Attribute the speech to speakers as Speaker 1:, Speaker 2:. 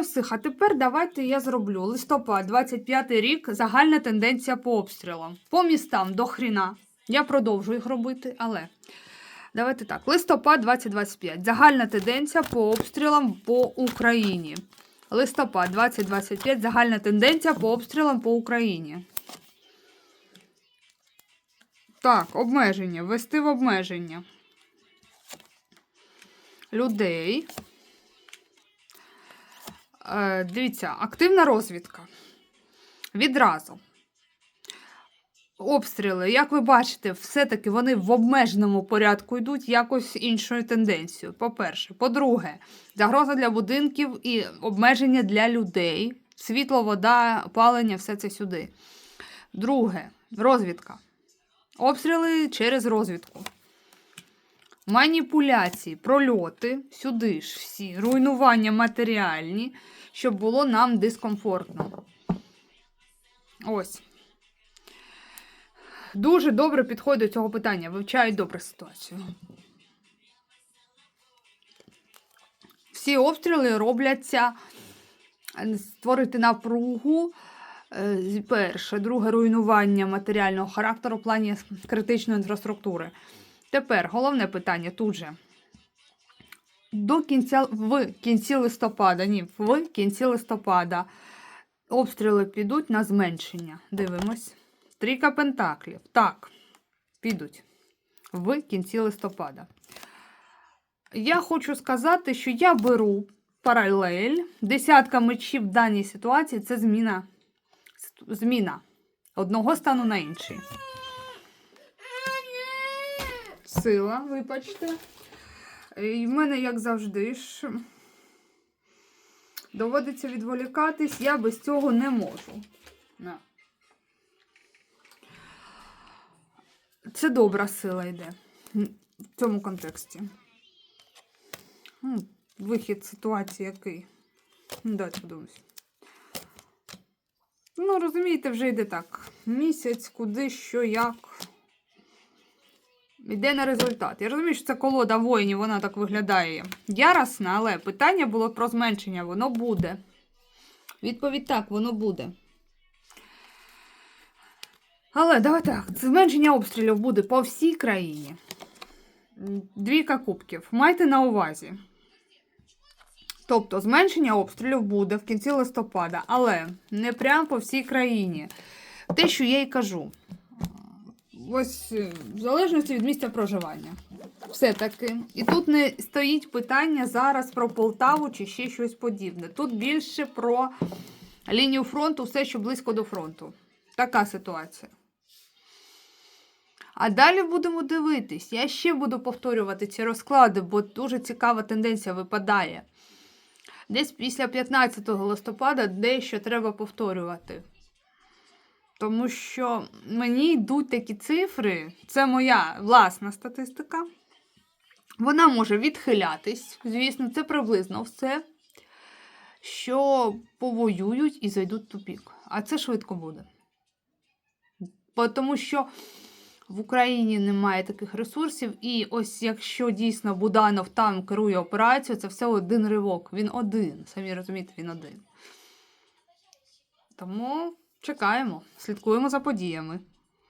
Speaker 1: всіх, а тепер давайте я зроблю. Листопад, 25 рік, загальна тенденція по обстрілам. По містам до хріна. Я продовжую їх робити, але давайте так. Листопад 2025. Загальна тенденція по обстрілам по Україні. Листопад 2025. Загальна тенденція по обстрілам по Україні. Так, обмеження. Ввести в обмеження. Людей. Е, дивіться, активна розвідка. Відразу. Обстріли, як ви бачите, все-таки вони в обмеженому порядку йдуть якось іншою тенденцією. По-перше. По-друге, загроза для будинків і обмеження для людей. Світло, вода, опалення, все це сюди. Друге, розвідка. Обстріли через розвідку. Маніпуляції, прольоти, сюди ж всі, руйнування матеріальні, щоб було нам дискомфортно. Ось. Дуже добре підходить до цього питання, вивчають добре ситуацію. Всі обстріли робляться створити напругу. е, Перше, друге руйнування матеріального характеру в плані критичної інфраструктури. Тепер головне питання тут же. До кінця в кінці листопада, ні, в кінці листопада обстріли підуть на зменшення. Дивимось. Трійка пентаклів. Так, підуть в кінці листопада. Я хочу сказати, що я беру паралель. Десятка мечів в даній ситуації це зміна. Зміна одного стану на інший. Сила, вибачте. І в мене, як завжди, ж доводиться відволікатись, я без цього не можу. Це добра сила йде в цьому контексті. Вихід ситуації який? Ну, Давайте подивимось. Ну, розумієте, вже йде так. Місяць, куди, що, як. Йде на результат. Я розумію, що це колода воїнів, вона так виглядає яростна, але питання було про зменшення. Воно буде. Відповідь так, воно буде. Але давай так, зменшення обстрілів буде по всій країні. Двійка кубків. Майте на увазі. Тобто зменшення обстрілів буде в кінці листопада, але не прямо по всій країні. Те, що я й кажу. Ось е, в залежності від місця проживання. Все-таки. І тут не стоїть питання зараз про Полтаву чи ще щось подібне. Тут більше про лінію фронту, все, що близько до фронту. Така ситуація. А далі будемо дивитись. Я ще буду повторювати ці розклади, бо дуже цікава тенденція випадає. Десь після 15 листопада дещо треба повторювати. Тому що мені йдуть такі цифри, це моя власна статистика. Вона може відхилятись, звісно, це приблизно все, що повоюють і зайдуть в тупік. А це швидко буде. Тому що в Україні немає таких ресурсів, і ось якщо дійсно Буданов там керує операцією, це все один ривок. Він один. Самі розумієте, він один. Тому чекаємо, слідкуємо за подіями.